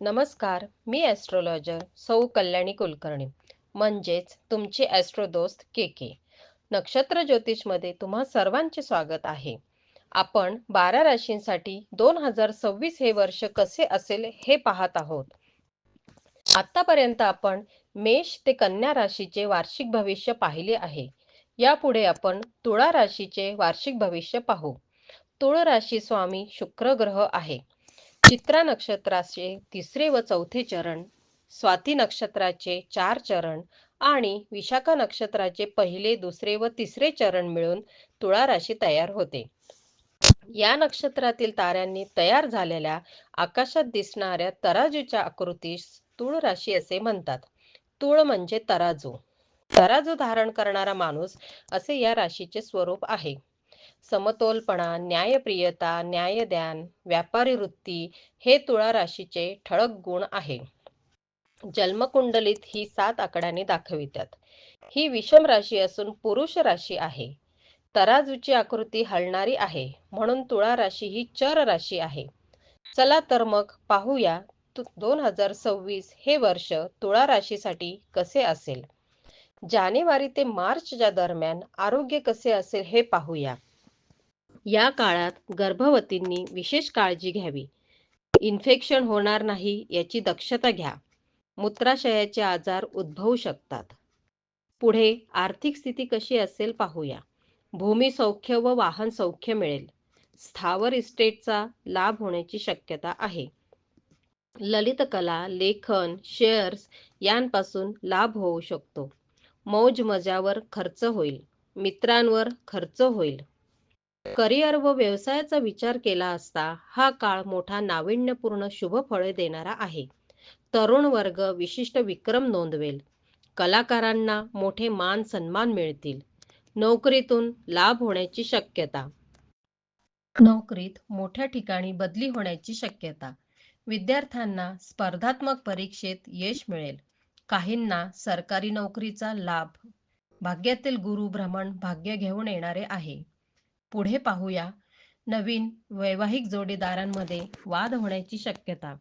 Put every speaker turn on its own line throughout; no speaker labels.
नमस्कार मी ॲस्ट्रोलॉजर सौ कल्याणी कुलकर्णी. म्हणजेच तुमची ॲस्ट्रोदोस्त के के. नक्षत्र ज्योतिषमध्ये तुम्हा सर्वांचे स्वागत आहे. आपण बारा राशींसाठी दोन हजार सव्वीस हे वर्ष कसे असेल हे पाहत आहोत. आतापर्यंत आपण मेष ते कन्या राशीचे वार्षिक भविष्य पाहिले आहे. यापुढे आपण तुळा राशीचे वार्षिक भविष्य पाहू. तुळ राशी स्वामी शुक्र ग्रह आहे. चित्रा नक्षत्राचे तिसरे व चौथे चरण स्वाती नक्षत्राचे चार चरण आणि विशाखा नक्षत्राचे पहिले दुसरे व तिसरे चरण मिळून तुळा राशी तयार होते. या नक्षत्रातील ताऱ्यांनी तयार झालेल्या आकाशात दिसणाऱ्या तराजूच्या आकृतीस तुळ राशी असे म्हणतात. तुळ म्हणजे तराजू. तराजू धारण करणारा माणूस असे या राशीचे स्वरूप आहे. समतोलपणा न्यायप्रियता न्यायदान व्यापारी वृत्ती हे तुळा राशीचे ठळक गुण आहे. जन्मकुंडलीत ही सात आकड्याने दाखवितात. ही विषम राशी असून पुरुष राशी आहे. तराजूची आकृती हलणारी आहे म्हणून तुळा राशी ही चर राशी आहे. चला तर मग पाहूया दोन हजार सव्वीस हे वर्ष तुळा राशीसाठी कसे असेल? जानेवारी ते मार्चच्या दरम्यान आरोग्य कसे असेल हे पाहूया. या काळात गर्भवतींनी विशेष काळजी घ्यावी. इन्फेक्शन होणार नाही याची दक्षता घ्या. मूत्राशयाचे आजार उद्भवू शकतात. पुढे आर्थिक स्थिती कशी असेल पाहूया. भूमी सौख्य व वाहन सौख्य मिळेल. स्थावर इस्टेटचा लाभ होण्याची शक्यता आहे. ललित कला लेखन शेअर्स यांपासून लाभ होऊ शकतो. मौज मजावर खर्च होईल. मित्रांवर खर्च होईल. करिअर व व्यवसायाचा विचार केला असता हा काळ मोठा नाविन्यपूर्ण शुभ फळे देणारा आहे. तरुण वर्ग विशिष्ट विक्रम नोंदवेल. कलाकारांना मोठे मान सन्मान मिळतील. नोकरीतून लाभ होण्याची शक्यता. नोकरीत मोठ्या ठिकाणी बदली होण्याची शक्यता. विद्यार्थ्यांना स्पर्धात्मक परीक्षेत यश मिळेल. काहींना सरकारी नोकरीचा लाभ. भाग्यातील गुरु भ्रमण भाग्य घेऊन येणारे आहे. पुढे पाहूया. नवीन वैवाहिक जोडीदारांमध्ये वाद होण्याची शक्यता.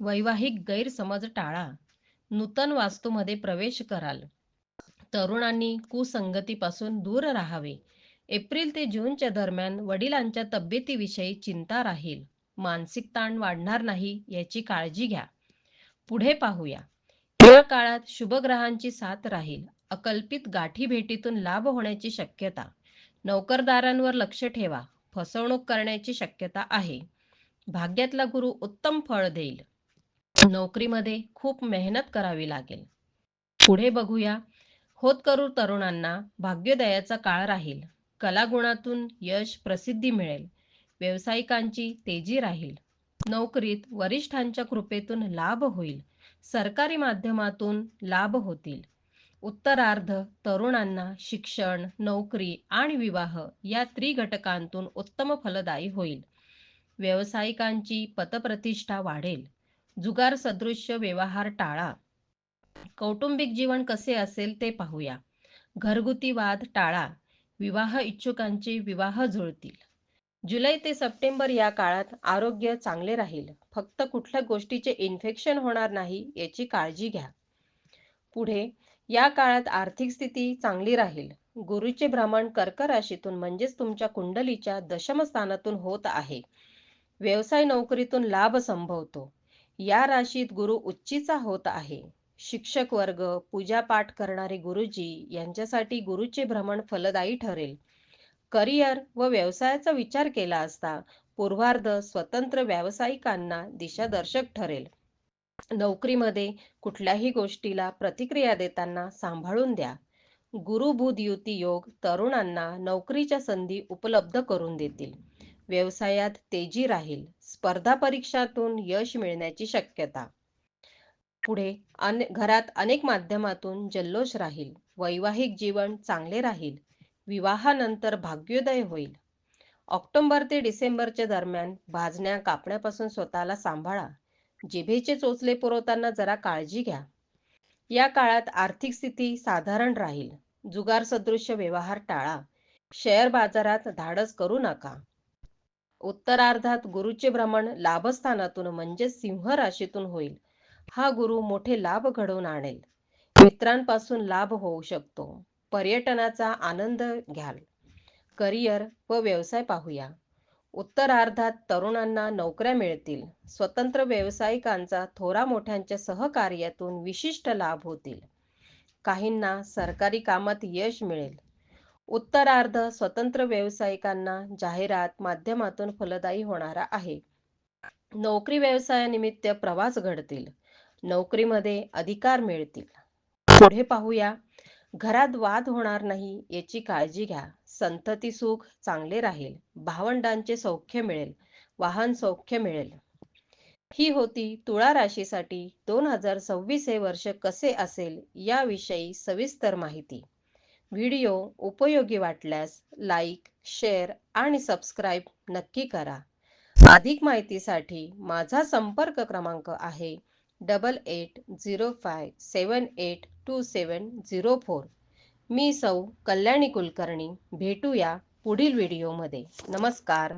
वैवाहिक गैरसमज टाळा. नूतन वास्तूमध्ये प्रवेश कराल. तरुणांनी कुसंगतीपासून दूर राहावे. एप्रिल ते जूनच्या दरम्यान वडिलांच्या तब्येतीविषयी चिंता राहील. मानसिक ताण वाढणार नाही याची काळजी घ्या. पुढे पाहूया. या काळात शुभग्रहांची साथ राहील. अकल्पित गाठी भेटीतून लाभ होण्याची शक्यता. नोकरदारांवर लक्ष ठेवा. फसवणूक करण्याची शक्यता आहे. भाग्यातला गुरु उत्तम फळ देईल. नोकरीमध्ये खूप मेहनत करावी लागेल. पुढे बघूया. होतकरू तरुणांना भाग्योदयाचा काळ राहील. कलागुणातून यश प्रसिद्धी मिळेल. व्यावसायिकांची तेजी राहील. नोकरीत वरिष्ठांच्या कृपेतून लाभ होईल. सरकारी माध्यमातून लाभ होतील. उत्तरार्ध तरुणांना शिक्षण नोकरी आणि विवाह या त्रिघटकांतून उत्तम फलदायी होईल. व्यावसायिकांची पतप्रतिष्ठा वाढेल. जुगार सदृश्य व्यवहार टाळा. कौटुंबिक जीवन कसे असेल ते पाहूया. घरगुती वाद टाळा. विवाह इच्छुकांचे विवाह जुळतील. जुलै ते सप्टेंबर या काळात आरोग्य चांगले राहील. फक्त कुठल्या गोष्टीचे इन्फेक्शन होणार नाही याची काळजी घ्या. पुढे या काळात आर्थिक स्थिती चांगली राहील. गुरुचे भ्रमण कर्क राशीतून म्हणजेच तुमच्या कुंडलीच्या दशमस्थानातून होत आहे. व्यवसाय नोकरीतून लाभ संभवतो. या राशीत गुरु उच्चीचा होत आहे. शिक्षक वर्ग पूजापाठ करणारे गुरुजी यांच्यासाठी गुरुचे भ्रमण फलदायी ठरेल. करिअर व व्यवसायाचा विचार केला असता पूर्वार्ध स्वतंत्र व्यावसायिकांना दिशादर्शक ठरेल. नोकरीमध्ये कुठल्याही गोष्टीला प्रतिक्रिया देताना सांभाळून द्या. गुरुबुध युती योग तरुणांना नोकरीच्या संधी उपलब्ध करून देतील. व्यवसायात तेजी राहील. स्पर्धा परीक्षातून यश मिळण्याची शक्यता. पुढे अने घरात अनेक माध्यमातून जल्लोष राहील. वैवाहिक जीवन चांगले राहील. विवाहानंतर भाग्योदय होईल. ऑक्टोबर ते डिसेंबरच्या दरम्यान भाजण्या कापण्यापासून स्वतःला सांभाळा. जिभेचे चोचले पुरवताना जरा काळजी घ्या. या काळात आर्थिक स्थिती साधारण राहील. जुगार सदृश्य व्यवहार टाळा. शेअर बाजारात धाडस करू नका. उत्तरार्धात गुरुचे भ्रमण लाभस्थानातून म्हणजे सिंह राशीतून होईल. हा गुरु मोठे लाभ घडवून आणेल. मित्रांपासून लाभ होऊ शकतो. पर्यटनाचा आनंद घ्याल. करिअर व व्यवसाय पाहूया. उत्तरार्धात तरुणांना नोकऱ्या मिळतील. स्वतंत्र व्यावसायिकांचा थोरा मोठ्यांच्या सहकार्यातून विशिष्ट लाभ होतील. काहींना सरकारी कामात यश मिळेल. उत्तरार्ध स्वतंत्र व्यावसायिकांना जाहिरात माध्यमातून फलदायी होणारा आहे. नोकरी व्यवसायानिमित्त प्रवास घडतील. नोकरीमध्ये अधिकार मिळतील. पुढे पाहूया घरात वाद होणार नाही याची काळजी घ्या. संतती सुख चांगले राहील. भावंडांचे सौख्य मिळेल. वाहन सौख्य मिळेल. ही होती तुळा राशीसाठी दोन हजार सव्वीस हे वर्ष कसे असेल याविषयी सविस्तर माहिती. व्हिडिओ उपयोगी वाटल्यास लाईक शेअर आणि सबस्क्राईब नक्की करा. अधिक माहितीसाठी माझा संपर्क क्रमांक आहे double eight zero five seven eight two seven zero four मी सौ कल्याणी कुलकर्णी भेटूया पुढील व्हिडिओमध्ये. नमस्कार.